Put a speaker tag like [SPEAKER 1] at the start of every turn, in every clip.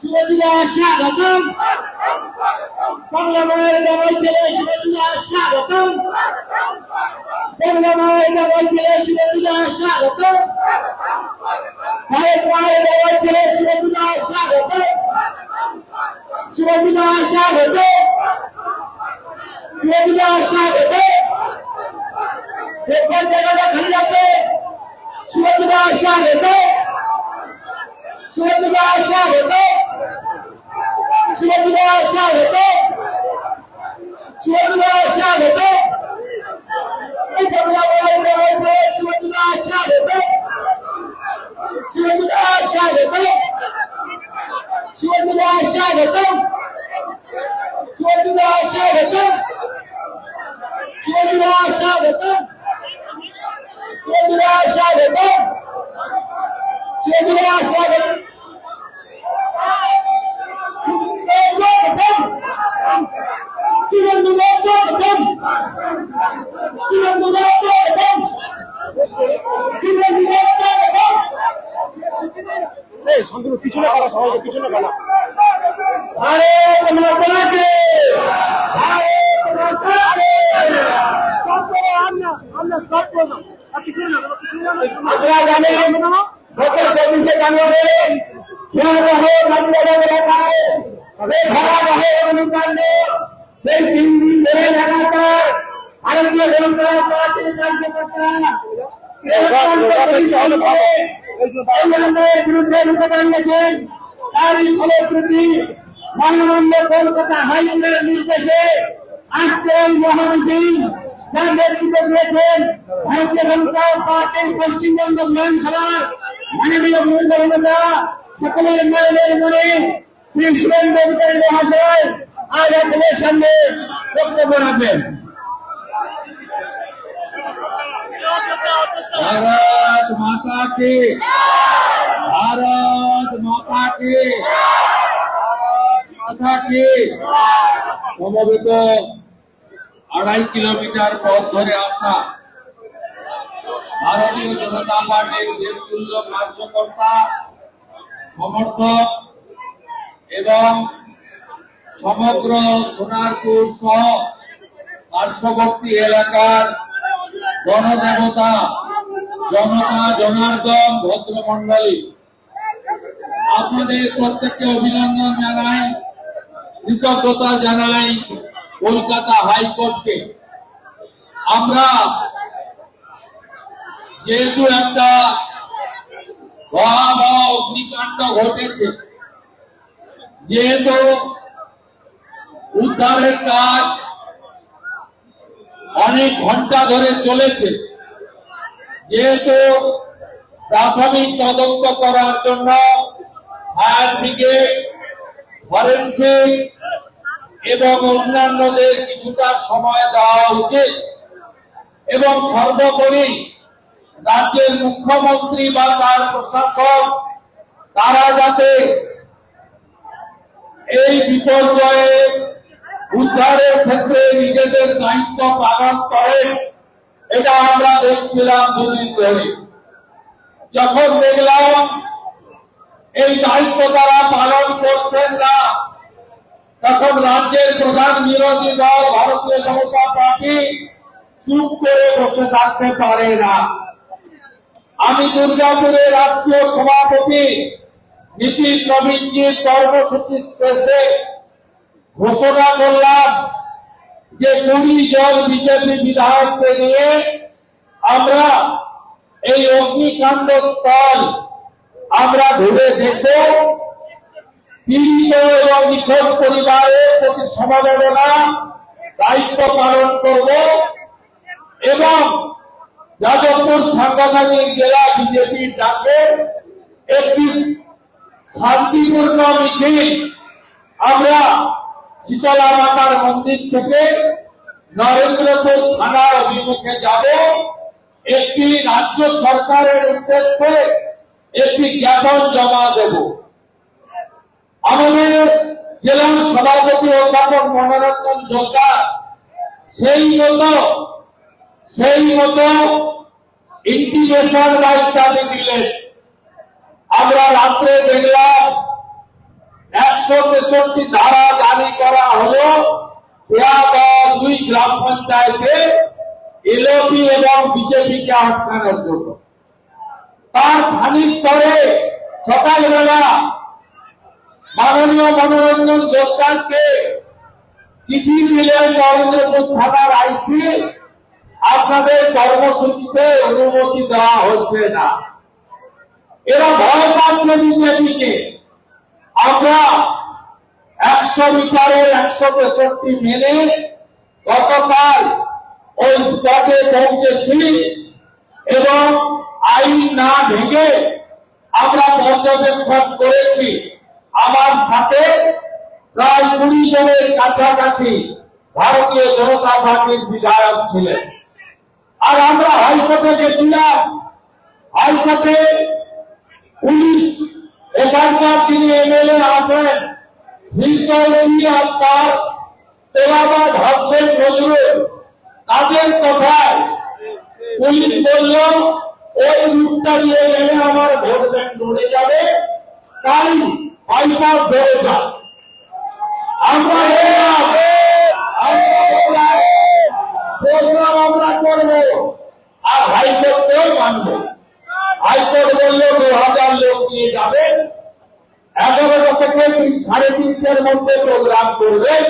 [SPEAKER 1] শিবজুদা স্বাগতম। বাংলা মায়ের ডাবল ছেলে শিবজুদা স্বাগতম। বাংলা মায়ের ডাবল ছেলে শিবজুদা স্বাগতম। ভারত মায়ের ডাবল ছেলে শিবজুদা স্বাগতম। শিবজুদা স্বাগতম। শিবজুদা স্বাগতম। দেখবেন জায়গাটা খালি রাখবে শিবজুদা স্বাগতম শিবজুদা স্বাগতম শিবজুদা স্বাগতম শিবজুদা স্বাগতম এই বাংলা মায়ের ডাবল ছেলে শিবজুদা স্বাগতম শিবজুদা স্বাগতম শিবজুদা স্বাগতম শিবজুদা স্বাগতম শিবজুদা স্বাগতম শিবজুদা স্বাগতম শিবজুদা স্বাগতম স্বাগতম
[SPEAKER 2] শান্তনু পিছনে কারা সবাইকে পিছনে কারা।
[SPEAKER 1] ভারত মাতা কে। ভারত মাতা কে
[SPEAKER 2] স্টপ করো আমরা আমরা স্টপ করো না আর পিছনে না পিছনে না
[SPEAKER 1] আপনারা জানেন গত চব্বিশে জানুয়ারি ভয়াবহ যানজটের এলাকায় এই ভয়াবহ অগ্নিকাণ্ড সেই তিন দিন ধরে লাগাতার ভারতীয় জনতা পার্টির কার্যকর্তারা বিরুদ্ধে রুখে দাঁড়িয়েছেন তারই ফলশ্রুতি মানবন্ধ কলকাতা হাইকোর্টের নির্দেশে আজকে এই মহামিছিল যার নেতৃত্ব দিয়েছেন ভারতীয় জনতা পার্টির পশ্চিমবঙ্গ বিধানসভার মাননীয় মূল্য নেতা সকলের মায়ের মনে শ্রী মহাশয় আজ আপনাদের সামনে বক্তব্য রাখবেন।
[SPEAKER 3] ভারত মাতা কি ভারত মাতাকে কি মাতা সমবেত আড়াই কিলোমিটার পথ ধরে আসা ভারতীয় জনতা পার্টির নেতৃত্ব, কার্যকর্তা, সমর্থক এবং সমগ্র সোনারপুর সহ পার্শ্ববর্তী এলাকার গণদেবতা জনতা, জনার্দন ভদ্রমন্ডলী আপনাদের প্রত্যেককে অভিনন্দন জানাই, কৃতজ্ঞতা জানাই কলকাতা হাইকোর্টকে। আমরা যেহেতু একটা ভয়াবহ অগ্নিকাণ্ড ঘটেছে, যেহেতু উদ্ধারের কাজ অনেক ঘণ্টা ধরে চলেছে। যেহেতু প্রাথমিক তদন্ত করার জন্য ফায়ার ব্রিগেড, ফরেন্সিক এবং অন্যান্যদের কিছুটা সময় দেওয়া উচিত এবং সর্বোপরি রাজ্যের মুখ্যমন্ত্রী বা তার প্রশাসন তারা যাতে এই বিপর্যয়ে উদ্ধারের ক্ষেত্রে নিজেদের দায়িত্ব পালন করেন এটা আমরা দেখছিলাম দুদিন ধরে। যখন দেখলাম এই দায়িত্ব তারা পালন করছেন না, তখন রাজ্যের প্রধান বিরোধী দল, ভারতীয় জনতা পার্টি চুপ করে বসে থাকতে পারে না। আমি দুর্গাপুরের রাষ্ট্রীয় সভাপতি নীতিন নবীনজির কর্মসূচি শেষে ঘোষণা করলাম যে কুড়ি জন বিজেপি বিধায়ককে নিয়ে আমরা এই অগ্নিকাণ্ড স্থল আমরা ঘুরে দেখব। পীড়িত এবং নিখোঁজ পরিবারের প্রতি সমবেদনা, দায়িত্ব পালন করব এবং যাদবপুর সাংগঠনিক জেলা বিজেপির ডাকে একটি শান্তিপূর্ণ মিছিল আমরা শীতলা মাতার মন্দির থেকে নরেন্দ্রপুর থানার অভিমুখে যাব। একটি রাজ্য সরকারের উদ্দেশ্যে একটি জ্ঞাপন জমা দেব। আমাদের জেলার সভাপতি অধ্যাপক মনোরঞ্জন জোকা সেই মতো সেই মতো ইন্টিগ্রেশন বা ইত্যাদি দিলেন। আমরা রাত্রে দেখলাম একশো তেষট্টি ধারা জারি করা হলো দুই গ্রাম পঞ্চায়েতে এলপি এবং বিজেপিকে আটকানোর জন্য। তার খানিক পরে সকালবেলা মাননীয় মনোরঞ্জন সরকারকে চিঠি দিলেন নরেন্দ্রপুর থানার আইসি, আপনাদের কর্মসূচিতে অনুমতি দেওয়া হচ্ছে না। এরা ভয় পাচ্ছে বিজেপিকে। আমরা একশো মিটারের একশো তেষট্টি মেনে গতকাল ওই স্পটে পৌঁছেছি এবং আইন না ভেঙে আমরা পর্যবেক্ষণ করেছি। আমার সাথে প্রায় কুড়ি জনের কাছাকাছি ভারতীয় জনতা পার্টির বিধায়ক ছিলেন। আর আমরা হাইকোর্টে গেছিলাম। হাইকোর্টে পুলিশ এখানকার যিনি এমএলএ আছেন তার তেলাবাদ হাসবেন্ড নজরুল। তাদের কথায় পুলিশ বলল, ওই রুটটা দিয়ে গেলে আমার ভোট ব্যাংক যাবে, তাই বাইপাস ধরে যা আমরা প্রোগ্রাম আমরা করব, আর হাইকোর্টকেও মানবো। হাইকোর্ট বলল, দু হাজার লোক নিয়ে যাবেন এগারোটা থেকে সাড়ে তিনটের মধ্যে প্রোগ্রাম করবেন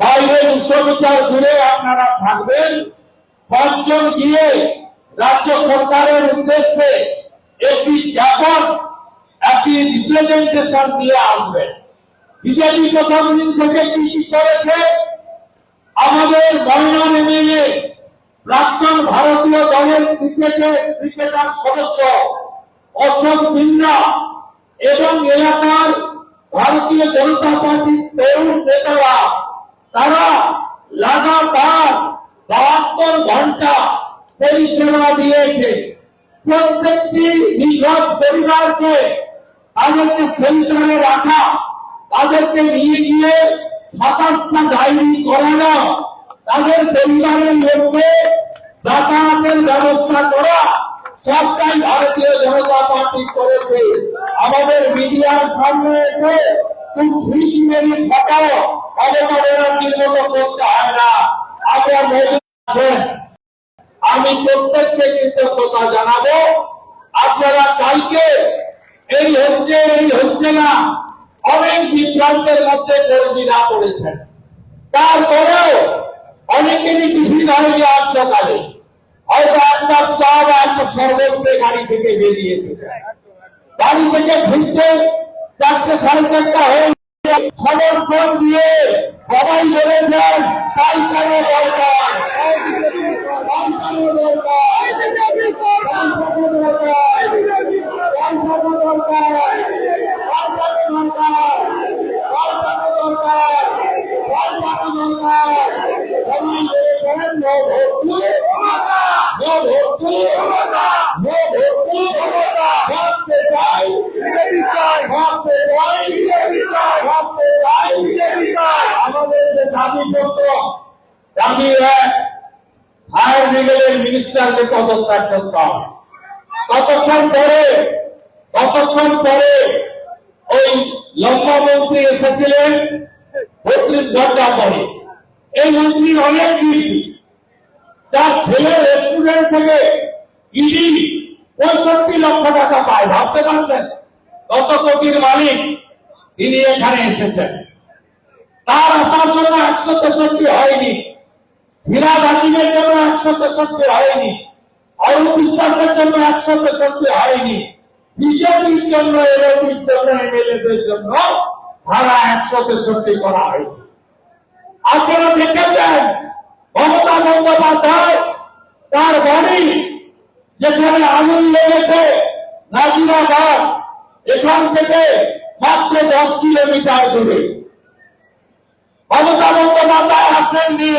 [SPEAKER 3] বাইরে দুশো মিটার দূরে আপনারা থাকবেন। পঞ্চম গিয়ে রাজ্য সরকারের উদ্দেশ্যে একটি জ্ঞাপন একটি রিপ্রেজেন্টেশন দিয়ে আসবেন বিজেপি প্রথম দিন থেকে কি কি করেছে? আমাদের মনোনয়ন এমএলএ প্রাক্তন ভারতীয় দলের ক্রিকেটের ক্রিকেটার সদস্য অশোক বিন্দ্রা এবং এলাকার ভারতীয় জনতা পার্টির তরুণ নেতারা, তারা লাগাতার বাহাত্তর ঘণ্টা পরিষেবা দিয়েছে। প্রত্যেকটি নিখোঁজ পরিবারকে তাদেরকে সেন্টারে রাখা, তাদেরকে নিয়ে গিয়ে সাতাশটা ডায়েরি করানো, তাদের পরিবারের লোককে যাতায়াতের ব্যবস্থা করা সবটাই ভারতীয় জনতা পার্টি করেছে। আমাদের মিডিয়ার সামনে এসে আছেন আমি প্রত্যেককে আপনারা এই হচ্ছে এই হচ্ছে না, অনেক মধ্যে কর্মীরা পড়েছেন। তারপরেও অনেকেরই টিফিন হয়নি আজ সকালে। হয়তো আপনার চা বা একটা শরবত খেয়ে গাড়ি থেকে বেরিয়েছে বাড়ি থেকে ফিরতে চারটে সাড়ে চারটা হয়ে। সমর্থন দিয়ে সবাই বলেছেন তাই কেন দরকার তাই কেন দরকার তাই কেন দরকার তাই কেন দরকার তাই কেন দরকার তাই কেন দরকার তাই কেন দরকার সবাই বলেছেন নো ভর্তি নো ভর্তি নো ভর্তি ভাবতে চাই ভাবতে চাই ভাবতে চাই আমাদের যে দাবি পত্র দাবি এক ফায়ার ব্রিগেডের মিনিস্টারকে পদত্যাগ করতে হবে। ততক্ষণ পরে ততক্ষণ পরে ওই লম্বা মন্ত্রী এসেছিলেন বত্রিশ ঘণ্টা পরে। এই মন্ত্রীর অনেক ডিউটি যার ছেলে রেস্টুরেন্ট থেকে ইডি পঁয়ষট্টি লক্ষ টাকা পায়, ভাবতে পারছেন? কত কোটির মালিক তিনি এখানে এসেছেন? তার আসার জন্য একশো তেষট্টি হয়নি। ফিরাদ হাকিমের জন্য একশো তেষট্টি হয়নি। অরুণ বিশ্বাসের জন্য একশো তেষট্টি হয়নি। বিজেপির জন্য এরপির জন্য, এমএলএদের জন্য ধারা একশো তেষট্টি করা হয়েছে। আপনারা দেখেছেন মমতা বন্দ্যোপাধ্যায় তার বাড়ি যেখানে আগুন লেগেছে নাজিরাবাদ এখান থেকে মাত্র দশ কিলোমিটার দূরে। মমতা বন্দ্যোপাধ্যায় আসেননি।